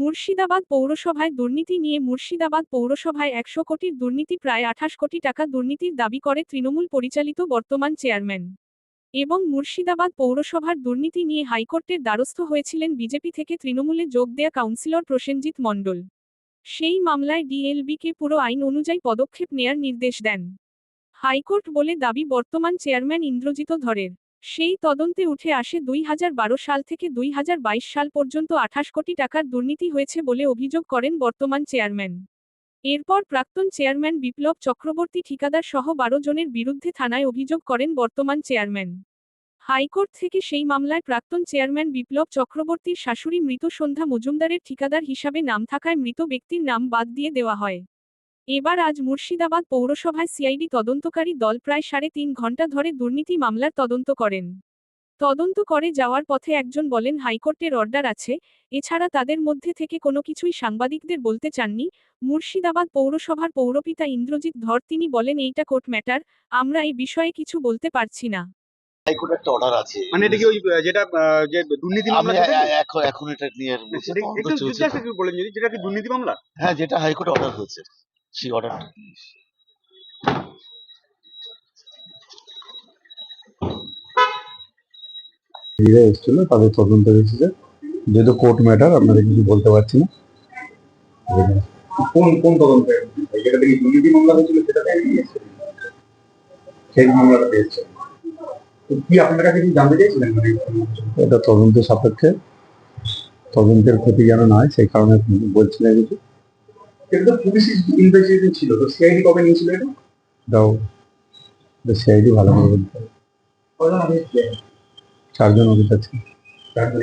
মুর্শিদাবাদ পৌরসভায় দুর্নীতি নিয়ে মুর্শিদাবাদ পৌরসভায় একশো কোটির দুর্নীতি, প্রায় আঠাশ কোটি টাকা দুর্নীতির দাবি করে তৃণমূল পরিচালিত বর্তমান চেয়ারম্যান। এবং মুর্শিদাবাদ পৌরসভার দুর্নীতি নিয়ে হাইকোর্টের দ্বারস্থ হয়েছিলেন বিজেপি থেকে তৃণমূলে যোগ দেয়া কাউন্সিলর প্রসেনজিৎ মণ্ডল। সেই মামলায় ডিএলবিকে পুরো আইন অনুযায়ী পদক্ষেপ নেয়ার নির্দেশ দেন। হাইকোর্ট বলে দাবি বর্তমান চেয়ারম্যান ইন্দ্রজিত ধরের। সেই তদন্তে উঠে আসে দুই হাজার বারো সাল থেকে দুই হাজার বাইশ সাল পর্যন্ত আঠাশ কোটি টাকার দুর্নীতি হয়েছে বলে অভিযোগ করেন বর্তমান চেয়ারম্যান। এরপর প্রাক্তন চেয়ারম্যান বিপ্লব চক্রবর্তী ঠিকাদার সহ বারো জনের বিরুদ্ধে থানায় অভিযোগ করেন বর্তমান চেয়ারম্যান। হাইকোর্ট থেকে সেই মামলায় প্রাক্তন চেয়ারম্যান বিপ্লব চক্রবর্তীর শাশুড়ি মৃত সন্ধ্যা মজুমদারের ঠিকাদার হিসাবে নাম থাকায় মৃত ব্যক্তির নাম বাদ দিয়ে দেওয়া হয়। এবার আজ মুর্শিদাবাদ পৌরসভায় সিআইডি তদন্তকারী দল প্রায় সাড়ে তিন ঘণ্টা ধরে দুর্নীতি মামলার তদন্ত করেন। তদন্ত করে যাওয়ার পথে একজন বলেন হাইকোর্টের অর্ডার আছে এছাড়া তাদের মধ্যে থেকে কোনো কিছুই সাংবাদিকদের বলতে চাননি। মুর্শিদাবাদ পৌরসভার পৌরপিতা ইন্দ্রজিৎ ধর তিনি বলেন এইটা কোর্ট ম্যাটার আমরা এই বিষয়ে কিছু বলতে পারছি না। হাইকোর্ট একটা অর্ডার আছে। মানে এটা কি ওই যেটা যে দুর্নীতি মামলা এখন এখন এটা নিয়ে বলেন যেটা কি দুর্নীতি মামলা? হ্যাঁ যেটা হাইকোর্টে অর্ডার হয়েছে। সেই অর্ডারটা এরা এসেছিল তাদের তদন্ত এসেছে। যেহেতু কোর্ট ম্যাটার আপনাদের কিছু বলতে পারছি না। কোন কোন তদন্তে? যেটা থেকে দুর্নীতি মামলা হয়েছিল সেটা সেই মামলাটা পেয়েছে। কি আপনার কাছে কি জানতে চাইছিলেন? মানে এটা তদন্ত সাপেক্ষে। তদন্তের ক্ষতি যেন না হয় সেই কারণে বলছি না কিছু। কিন্তু তো পুলিশ ইনভেস্টিগেশন ছিল তো সিআইডি কবে নিয়েছিল এটা? দ্য সিআইডি ভালো করে বলতে হবে। কজন অফিসার চারজন অফিসার ছিল চারজন